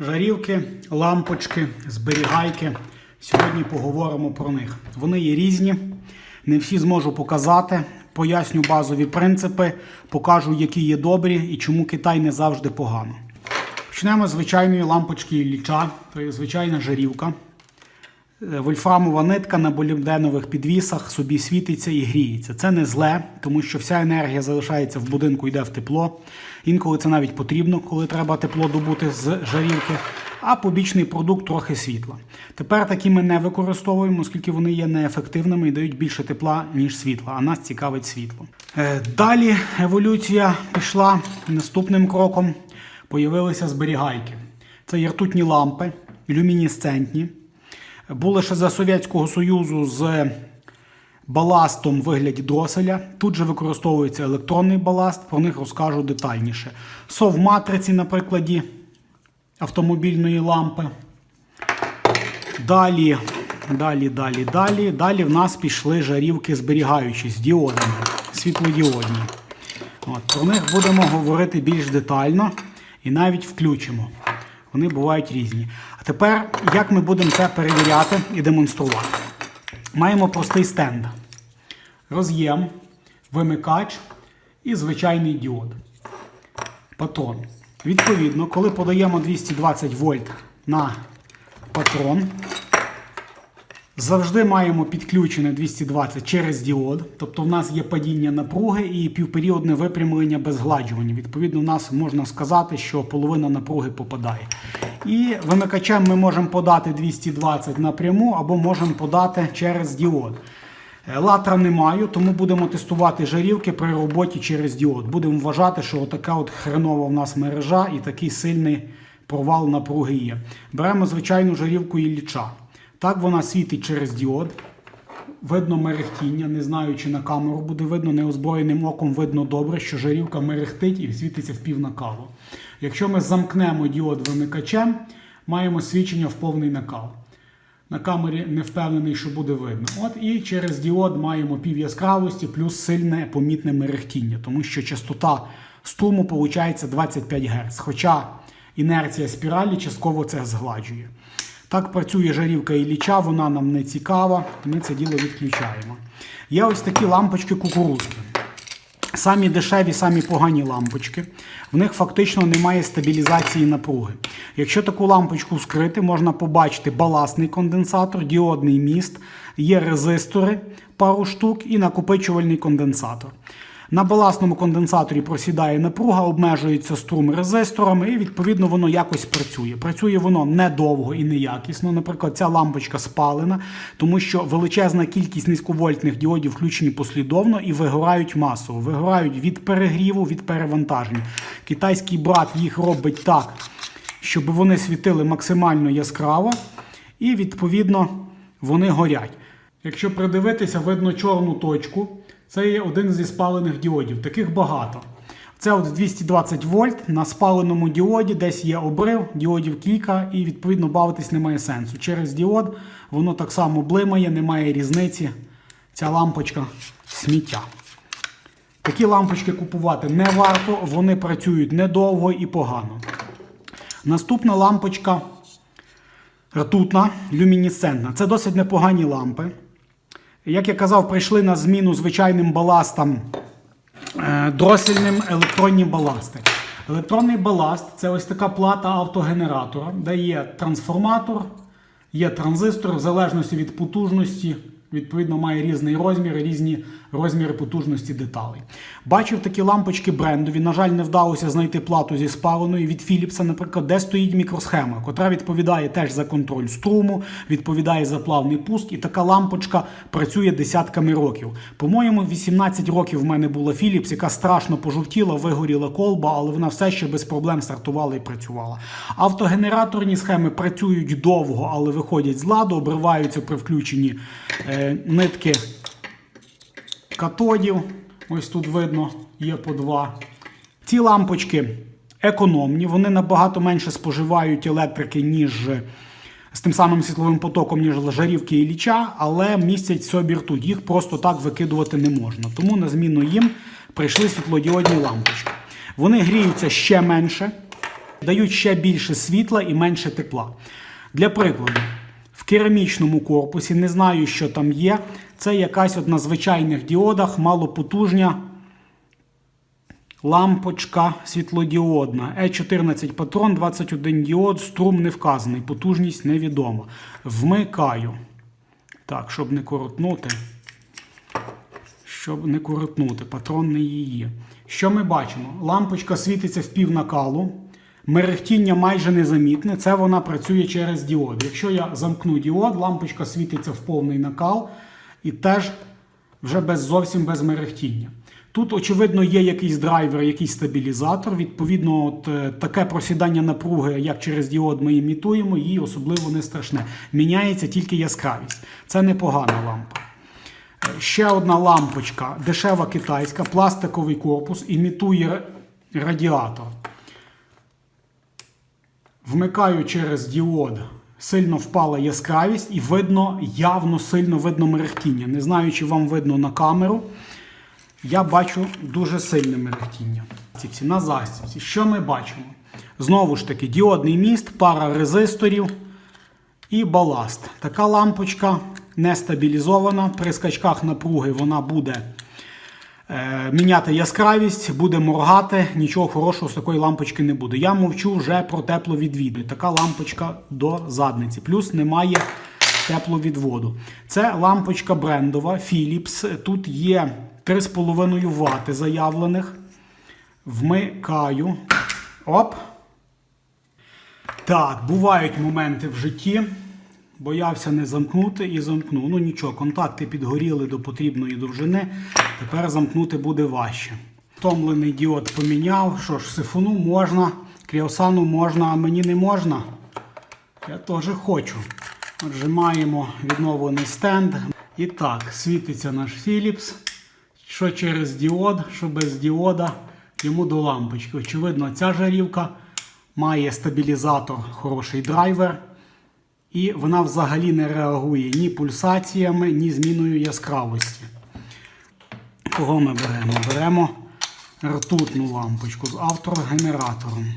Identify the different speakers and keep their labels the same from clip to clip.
Speaker 1: Жарівки, лампочки, зберігайки. Сьогодні поговоримо про них. Вони є різні, не всі зможу показати. Поясню базові принципи, покажу, які є добрі і чому Китай не завжди погано. Почнемо з звичайної лампочки ліча, то є звичайна жарівка. Е, Вольфрамова нитка на болівденових підвісах собі світиться і гріється. Це не зле, тому що вся енергія залишається в будинку, йде в тепло. Інколи це навіть потрібно, коли треба тепло добути з жарівки. А побічний продукт трохи світла. Тепер такі ми не використовуємо, оскільки вони є неефективними і дають більше тепла, ніж світла. А нас цікавить світло. Е, Далі еволюція пішла наступним кроком. Появилися зберігайки. Це є ртутні лампи, люмінесцентні були ще за Совєтського Союзу з баластом в вигляді дроселя. Тут же використовується електронний баласт, про них розкажу детальніше. Совматриці на прикладі автомобільної лампи. Далі, далі, далі, далі. Далі в нас пішли жарівки зберігаючі з діодами, світлодіодні. От, про них будемо говорити більш детально і навіть включимо. Вони бувають різні. Тепер, як ми будемо це перевіряти і демонструвати? Маємо простий стенд, роз'єм, вимикач і звичайний діод. Патрон. Відповідно, коли подаємо 220 вольт на патрон, завжди маємо підключене 220 через діод. Тобто в нас є падіння напруги і півперіодне випрямлення без згладжування. Відповідно, в нас можна сказати, що половина напруги попадає. І вимикачем ми можемо подати 220 напряму або можемо подати через діод. Е, Латра не маю, тому будемо тестувати жарівки при роботі через діод. Будемо вважати, що така от хренова в нас мережа і такий сильний провал напруги є. Беремо звичайну жарівку Ілліча. Так вона світить через діод. Видно мерехтіння, не знаю, чи на камеру буде видно, неозброєним оком видно добре, що жарівка мерехтить і світиться в пів накалу. Якщо ми замкнемо діод вимикачем, маємо свідчення в повний накал. На камері не впевнений, що буде видно. От і через діод маємо пів яскравості плюс сильне помітне мерехтіння, тому що частота струму виходить 25 Гц. Хоча інерція спіралі частково це згладжує. Так працює жарівка Ілліча, вона нам не цікава, ми це діло відключаємо. Є ось такі лампочки кукурузки. Самі дешеві, самі погані лампочки. В них фактично немає стабілізації напруги. Якщо таку лампочку вскрити, можна побачити баласний конденсатор, діодний міст, є резистори, пару штук і накопичувальний конденсатор. На баласному конденсаторі просідає напруга, обмежується струм резисторами, і відповідно воно якось працює. Працює воно недовго і неякісно. Наприклад, ця лампочка спалена, тому що величезна кількість низьковольтних діодів включені послідовно і вигорають масово. Вигорають від перегріву, від перевантаження. Китайський брат їх робить так, щоб вони світили максимально яскраво, і відповідно вони горять. Якщо придивитися, видно чорну точку. Це є один зі спалених діодів. Таких багато. Це от 220 вольт на спаленому діоді, десь є обрив, діодів кілька, і відповідно бавитись немає сенсу. Через діод воно так само блимає, немає різниці. Ця лампочка сміття. Такі лампочки купувати не варто, вони працюють недовго і погано. Наступна лампочка ртутна, люмінесцентна. Це досить непогані лампи. Як я казав, прийшли на зміну звичайним баластам е, дросельним електронні баласти. Електронний баласт це ось така плата автогенератора, де є трансформатор, є транзистор, в залежності від потужності. Відповідно, має різний розмір, різні розміри потужності деталей. Бачив такі лампочки брендові. На жаль, не вдалося знайти плату зі спаленої від Philips, наприклад, де стоїть мікросхема, котра відповідає теж за контроль струму, відповідає за плавний пуск. І така лампочка працює десятками років. По-моєму, 18 років в мене була Philips, яка страшно пожовтіла, вигоріла колба, але вона все ще без проблем стартувала і працювала. Автогенераторні схеми працюють довго, але виходять з ладу, обриваються при включенні е, нитки катодів. Ось тут видно, є по два. Ці лампочки економні, вони набагато менше споживають електрики, ніж з тим самим світловим потоком, ніж жарівки і ліча, але містять собі ртуть. Їх просто так викидувати не можна. Тому на зміну їм прийшли світлодіодні лампочки. Вони гріються ще менше. дають ще більше світла і менше тепла. Для прикладу, керамічному корпусі, не знаю, що там є, це якась от на звичайних діодах малопотужня лампочка світлодіодна. Е14 патрон, 21 діод, струм не вказаний, потужність невідома. Вмикаю. Так, щоб не коротнути. Щоб не коротнути, патрон не її. Що ми бачимо? Лампочка світиться в пів накалу. Мерехтіння майже незамітне. Це вона працює через діод. Якщо я замкну діод, лампочка світиться в повний накал і теж вже без зовсім без мерехтіння. Тут, очевидно, є якийсь драйвер, якийсь стабілізатор. Відповідно, от, е, таке просідання напруги, як через діод ми імітуємо, їй особливо не страшне. Міняється тільки яскравість. Це непогана лампа. Е, Ще одна лампочка, дешева китайська, пластиковий корпус, імітує радіатор. Вмикаю через діод. Сильно впала яскравість і видно, явно сильно видно мерехтіння. Не знаю, чи вам видно на камеру. Я бачу дуже сильне мерехтіння. На застібці. Що ми бачимо? Знову ж таки, діодний міст, пара резисторів і баласт. Така лампочка не стабілізована. При скачках напруги вона буде міняти яскравість, буде моргати. Нічого хорошого з такої лампочки не буде. Я мовчу вже про тепловідвіди. Така лампочка до задниці. Плюс немає тепловідводу. Це лампочка брендова Philips. Тут є 3,5 Вт заявлених. Вмикаю. Оп. Так, бувають моменти в житті. Боявся не замкнути і замкнув. Ну нічого, контакти підгоріли до потрібної довжини. Тепер замкнути буде важче. Втомлений діод поміняв. Що ж, сифону можна, кріосану можна, а мені не можна. Я теж хочу. Отже, маємо відновлений стенд. І так, світиться наш Philips. Що через діод, що без діода, йому до лампочки. Очевидно, ця жарівка має стабілізатор, хороший драйвер. І вона взагалі не реагує ні пульсаціями, ні зміною яскравості. Кого ми беремо? Беремо ртутну лампочку з авторгенератором.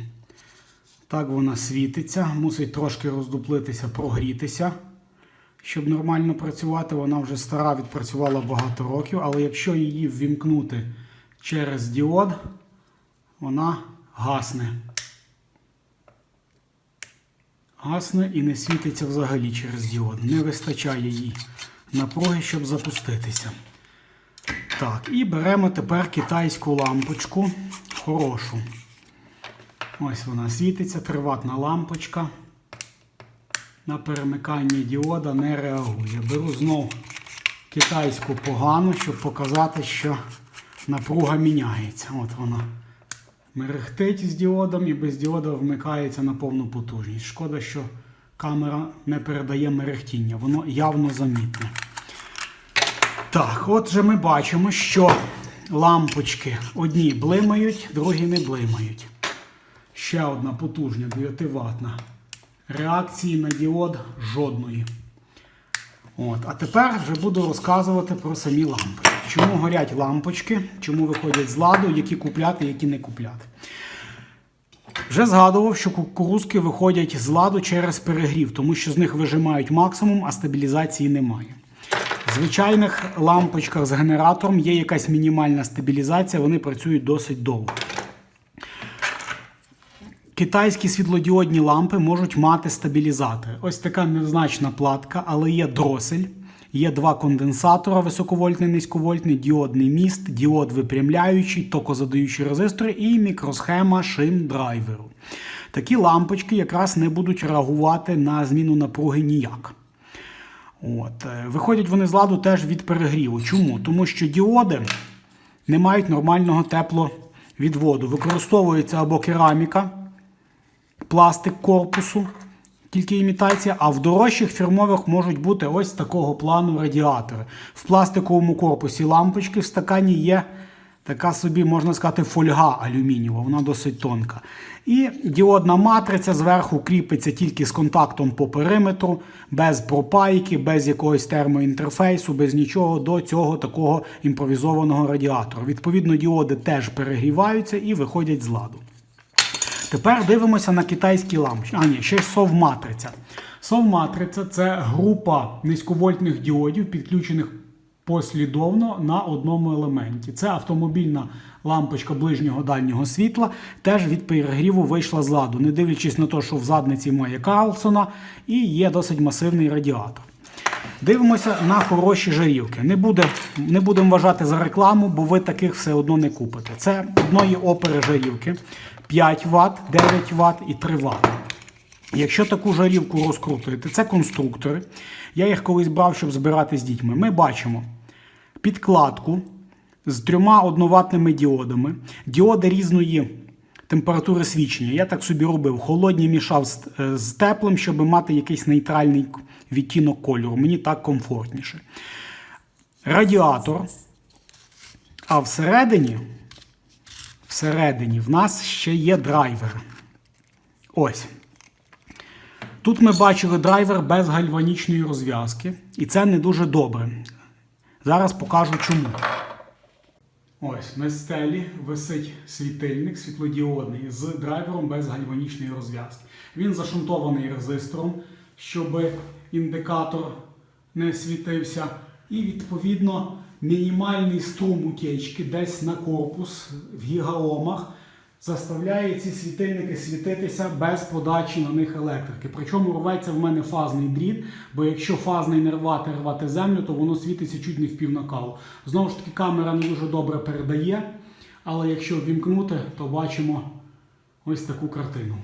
Speaker 1: Так вона світиться, мусить трошки роздуплитися, прогрітися. Щоб нормально працювати, вона вже стара, відпрацювала багато років, але якщо її ввімкнути через діод, вона гасне. Гасне і не світиться взагалі через діод. Не вистачає їй напруги, щоб запуститися. Так, і беремо тепер китайську лампочку хорошу. Ось вона світиться, триватна лампочка. На перемикання діода не реагує. Беру знов китайську погану, щоб показати, що напруга міняється. От вона мерехтить з діодом і без діода вмикається на повну потужність. Шкода, що камера не передає мерехтіння, воно явно замітне. Так, отже, ми бачимо, що лампочки одні блимають, другі не блимають. Ще одна потужня 9 ватна. Реакції на діод жодної. От. А тепер вже буду розказувати про самі лампи. Чому горять лампочки, чому виходять з ладу, які купляти, які не купляти. Вже згадував, що кукурузки виходять з ладу через перегрів, тому що з них вижимають максимум, а стабілізації немає. В звичайних лампочках з генератором є якась мінімальна стабілізація, вони працюють досить довго. Китайські світлодіодні лампи можуть мати стабілізатори. Ось така незначна платка, але є дросель, є два конденсатора високовольтний, низьковольтний, діодний міст, діод випрямляючий, токозадаючий резистор і мікросхема шим драйверу. Такі лампочки якраз не будуть реагувати на зміну напруги ніяк. От. е, Виходять вони з ладу теж від перегріву. Чому? Тому що діоди не мають нормального тепловідводу. Використовується або кераміка, пластик корпусу, тільки імітація, а в дорожчих фірмових можуть бути ось такого плану радіатори. В пластиковому корпусі лампочки в стакані є така собі, можна сказати, фольга алюмінієва, вона досить тонка. І діодна матриця зверху кріпиться тільки з контактом по периметру, без пропайки, без якогось термоінтерфейсу, без нічого до цього такого імпровізованого радіатора. Відповідно, діоди теж перегріваються і виходять з ладу. Тепер дивимося на китайські лампочки. А, ні, ще совматриця. Совматриця це група низьковольтних діодів, підключених послідовно на одному елементі. Це автомобільна лампочка ближнього дальнього світла, теж від перегріву вийшла з ладу, не дивлячись на те, що в задниці має Карлсона і є досить масивний радіатор. Дивимося на хороші жарівки. Не, буде, не будемо вважати за рекламу, бо ви таких все одно не купите. Це одної опери жарівки 5 Вт, 9 Вт і 3 Вт. Якщо таку жарівку розкрутити, це конструктори. Я їх колись брав, щоб збирати з дітьми. Ми бачимо підкладку з трьома одноватними діодами, діоди різної температури свічення. Я так собі робив. Холодні мішав з, е, теплим, щоб мати якийсь нейтральний відтінок кольору. Мені так комфортніше. Радіатор. А всередині, всередині в нас ще є драйвер. Ось. Тут ми бачили драйвер без гальванічної розв'язки, і це не дуже добре. Зараз покажу чому. Ось на стелі висить світильник світлодіодний з драйвером без гальванічної розв'язки. Він зашунтований резистором, щоб індикатор не світився. І відповідно мінімальний струм утечки десь на корпус в гігаомах заставляє ці світильники світитися без подачі на них електрики. Причому рветься в мене фазний дріт, бо якщо фазний не рвати, рвати землю, то воно світиться чуть не в півнакалу. Знову ж таки, камера не дуже добре передає, але якщо ввімкнути, то бачимо ось таку картину.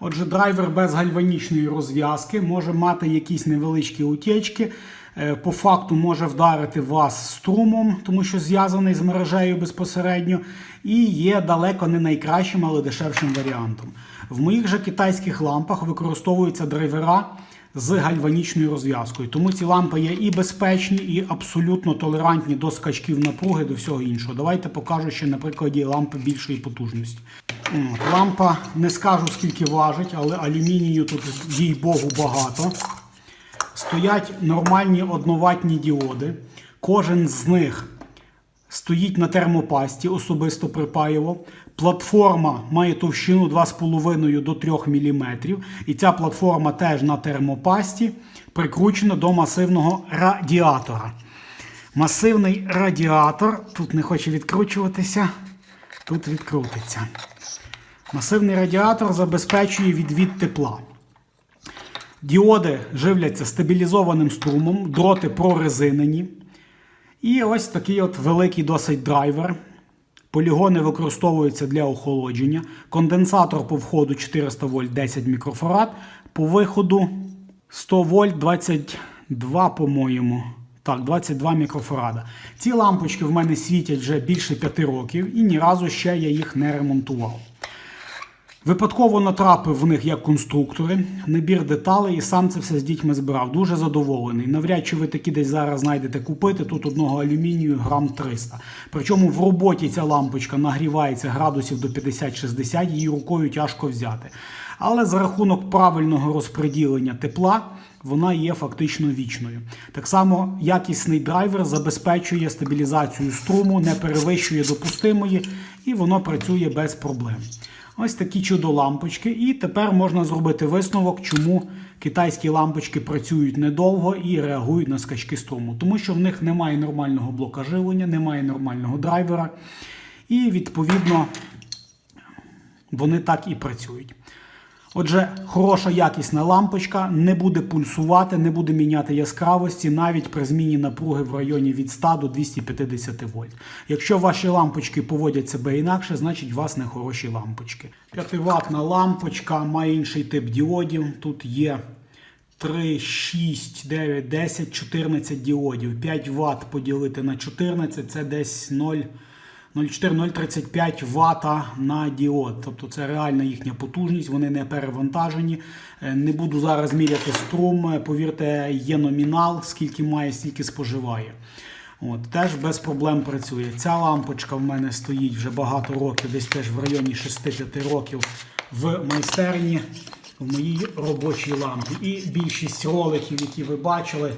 Speaker 1: Отже, драйвер без гальванічної розв'язки може мати якісь невеличкі утечки. Е, По факту може вдарити вас струмом, тому що зв'язаний з мережею безпосередньо, і є далеко не найкращим, але дешевшим варіантом. В моїх же китайських лампах використовуються драйвера з гальванічною розв'язкою. Тому ці лампи є і безпечні, і абсолютно толерантні до скачків напруги, до всього іншого. Давайте покажу ще на прикладі лампи більшої потужності. Лампа не скажу скільки важить, але алюмінію тут, їй Богу, багато. Стоять нормальні одноватні діоди. Кожен з них стоїть на термопасті, особисто припаєво. Платформа має товщину 2,5 до 3 мм. І ця платформа теж на термопасті прикручена до масивного радіатора. Масивний радіатор тут не хоче відкручуватися, тут відкрутиться. Масивний радіатор забезпечує відвід тепла. Діоди живляться стабілізованим струмом, дроти прорезинені. І ось такий от великий досить драйвер. Полігони використовуються для охолодження. Конденсатор по входу 400 вольт 10 мікрофарад. По виходу 100 вольт 22, по-моєму. Так, 22 мікрофарада. Ці лампочки в мене світять вже більше 5 років і ні разу ще я їх не ремонтував. Випадково натрапив в них як конструктори, набір деталей і сам це все з дітьми збирав. Дуже задоволений. Навряд чи ви такі десь зараз знайдете купити. Тут одного алюмінію грам 300. Причому в роботі ця лампочка нагрівається градусів до 50-60, її рукою тяжко взяти. Але за рахунок правильного розподілення тепла вона є фактично вічною. Так само якісний драйвер забезпечує стабілізацію струму, не перевищує допустимої, і воно працює без проблем. Ось такі чудо лампочки. І тепер можна зробити висновок, чому китайські лампочки працюють недовго і реагують на скачки струму. Тому що в них немає нормального блока живлення, немає нормального драйвера. І відповідно вони так і працюють. Отже, хороша якісна лампочка не буде пульсувати, не буде міняти яскравості навіть при зміні напруги в районі від 100 до 250 вольт. Якщо ваші лампочки поводять себе інакше, значить у вас не хороші лампочки. 5 ватна лампочка має інший тип діодів. Тут є 3, 6, 9, 10, 14 діодів. 5 Вт поділити на 14 це десь 0. 0,4-0,35 Вт на діод. Тобто це реальна їхня потужність, вони не перевантажені. Е, Не буду зараз міряти струм. Е, Повірте, є номінал, скільки має, стільки споживає. От, Теж без проблем працює. Ця лампочка в мене стоїть вже багато років, десь теж в районі 6-5 років в майстерні в моїй робочій лампі. І більшість роликів, які ви бачили,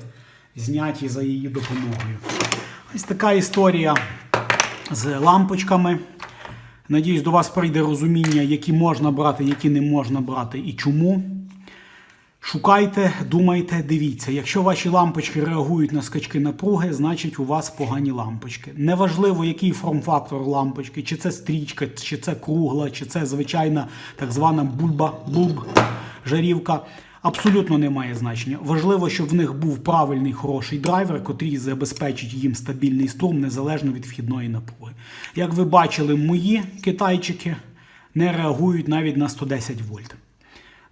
Speaker 1: зняті за її допомогою. Ось така історія з лампочками. Надіюсь, до вас прийде розуміння, які можна брати, які не можна брати і чому. Шукайте, думайте, дивіться. Якщо ваші лампочки реагують на скачки напруги, значить у вас погані лампочки. Неважливо, який форм-фактор лампочки, чи це стрічка, чи це кругла, чи це звичайна так звана бульба, бульб, жарівка. Абсолютно не має значення. Важливо, щоб в них був правильний хороший драйвер, котрий забезпечить їм стабільний струм незалежно від вхідної напруги. Як ви бачили, мої китайчики не реагують навіть на 110 вольт.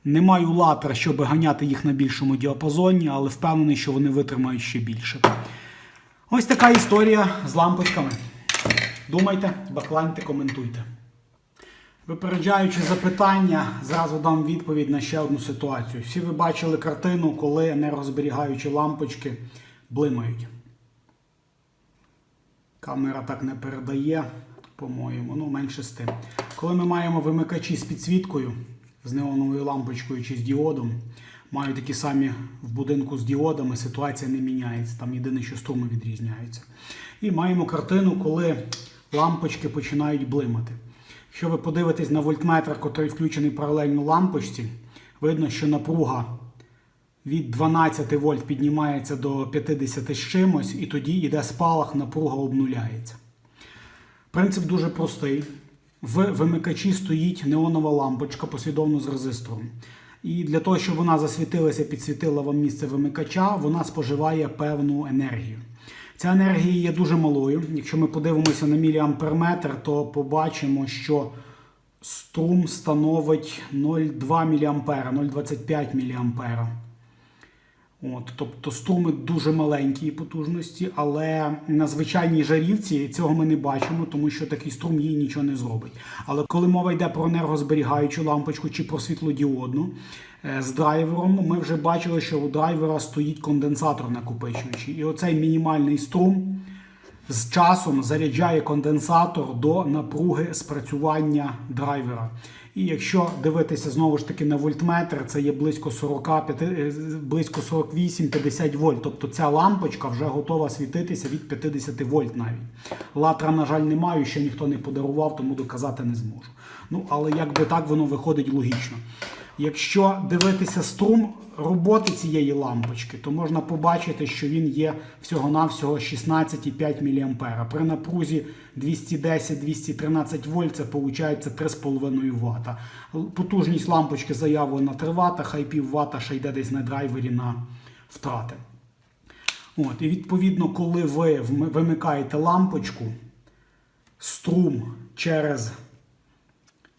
Speaker 1: Не маю латер, щоб ганяти їх на більшому діапазоні, але впевнений, що вони витримають ще більше. Ось така історія з лампочками. Думайте, бакланьте, коментуйте. Випереджаючи запитання, зразу дам відповідь на ще одну ситуацію. Всі ви бачили картину, коли енергозберігаючі лампочки блимають. Камера так не передає, по-моєму, ну менше з тим. Коли ми маємо вимикачі з підсвіткою, з неоновою лампочкою чи з діодом, мають такі самі в будинку з діодами, ситуація не міняється. Там єдине, що струми відрізняються. І маємо картину, коли лампочки починають блимати. Якщо ви подивитесь на вольтметр, який включений паралельно лампочці, видно, що напруга від 12 вольт піднімається до 50 з чимось, і тоді йде спалах, напруга обнуляється. Принцип дуже простий. В вимикачі стоїть неонова лампочка послідовно з резистором. І для того, щоб вона засвітилася, підсвітила вам місце вимикача, вона споживає певну енергію. Ця енергія є дуже малою. Якщо ми подивимося на міліамперметр, то побачимо, що струм становить 0,2 мА, 0,25 мА. От, тобто струми дуже маленькі потужності, але на звичайній жарівці цього ми не бачимо, тому що такий струм їй нічого не зробить. Але коли мова йде про енергозберігаючу лампочку чи про світлодіодну е, з драйвером, ми вже бачили, що у драйвера стоїть конденсатор накопичуючий. І оцей мінімальний струм з часом заряджає конденсатор до напруги спрацювання драйвера. І якщо дивитися знову ж таки на вольтметр, це є близько 40, 5, близько 48-50 вольт. Тобто ця лампочка вже готова світитися від 50 вольт навіть. Латра, на жаль, не маю, ще ніхто не подарував, тому доказати не зможу. Ну, але якби так воно виходить логічно. Якщо дивитися струм роботи цієї лампочки, то можна побачити, що він є всього-навсього 16,5 мА. При напрузі 210-213 вольт це виходить 3,5 Вт. Потужність лампочки заявлена 3 Вт, хай пів Вт ще йде десь на драйвері на втрати. От, І відповідно, коли ви вимикаєте лампочку, струм через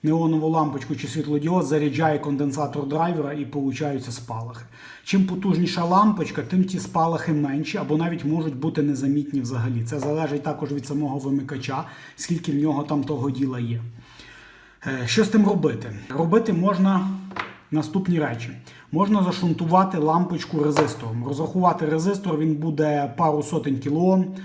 Speaker 1: неонову лампочку чи світлодіод заряджає конденсатор драйвера і получаються спалахи. Чим потужніша лампочка, тим ті спалахи менші або навіть можуть бути незамітні взагалі. Це залежить також від самого вимикача, скільки в нього там того діла є. Е, Що з тим робити? Робити можна наступні речі. Можна зашунтувати лампочку резистором. Розрахувати резистор, він буде пару сотень кілоом.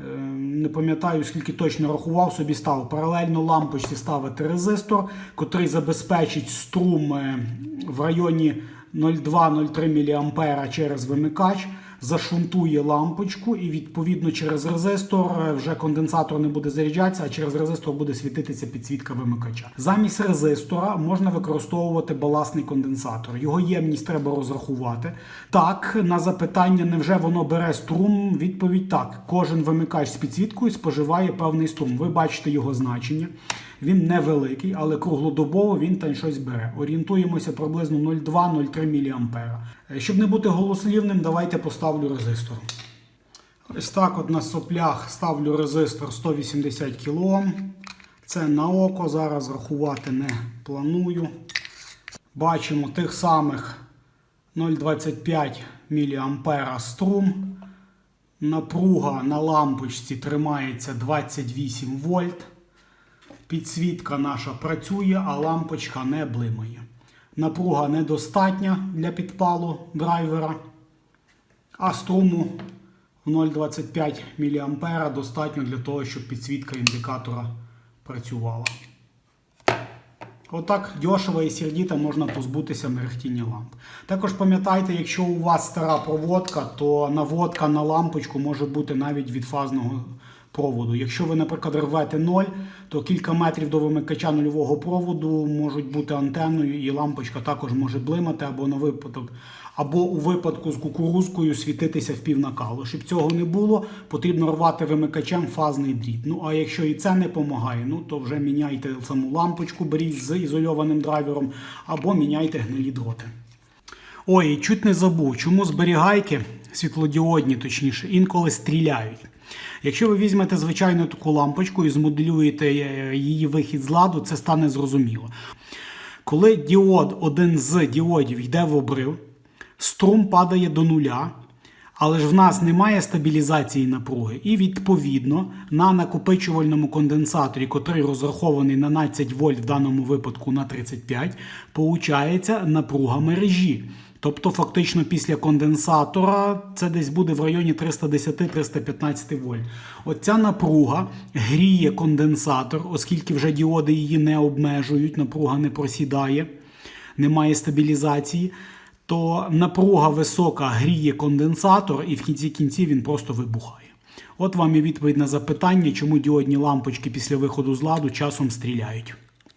Speaker 1: Е, Не пам'ятаю, скільки точно рахував, собі став. Паралельно лампочці ставити резистор, котрий забезпечить струм в районі 0,2-0,3 мА через вимикач, зашунтує лампочку, і відповідно через резистор е, вже конденсатор не буде заряджатися, а через резистор буде світитися підсвітка вимикача. Замість резистора можна використовувати баласний конденсатор. Його ємність треба розрахувати. Так, на запитання, невже воно бере струм? Відповідь так. Кожен вимикач з підсвіткою споживає певний струм. Ви бачите його значення. Він невеликий, але круглодобово він там щось бере. Орієнтуємося приблизно 0,2-0,3 мА. Е, Щоб не бути голослівним, давайте поставлю резистор. Ось так от на соплях ставлю резистор 180 кОм. Це на око, зараз рахувати не планую. Бачимо тих самих 0,25 мА струм. Напруга на лампочці тримається 28 вольт. Підсвітка наша працює, а лампочка не блимає. Напруга недостатня для підпалу драйвера, а струму в 0,25 мА достатньо для того, щоб підсвітка індикатора працювала. Отак дешево і сердіто можна позбутися мерехтіння ламп. Також пам'ятайте, якщо у вас стара проводка, то наводка на лампочку може бути навіть від фазного проводу. Якщо ви, наприклад, рвете 0, то кілька метрів до вимикача нульового проводу можуть бути антенною, і лампочка також може блимати або на випадок, або у випадку з кукурузкою світитися в півнакалу. Щоб цього не було, потрібно рвати вимикачем фазний дріт. Ну а якщо і це не допомагає, ну то вже міняйте саму лампочку, беріть з ізольованим драйвером, або міняйте гнилі дроти. Ой, чуть не забув, чому зберігайки, світлодіодні, точніше, інколи стріляють. Якщо ви візьмете звичайну таку лампочку і змоделюєте е, її вихід з ладу, це стане зрозуміло. Коли діод, один з діодів йде в обрив, струм падає до нуля, але ж в нас немає стабілізації напруги, і відповідно на накопичувальному конденсаторі, котрий розрахований на 12 вольт, в даному випадку на 35, получається напруга мережі. Тобто, фактично, після конденсатора це десь буде в районі 310-315 вольт. Оця напруга гріє конденсатор, оскільки вже діоди її не обмежують, напруга не просідає, немає стабілізації. То напруга висока гріє конденсатор, і в кінці кінців він просто вибухає. От вам і відповідь на запитання, чому діодні лампочки після виходу з ладу часом стріляють.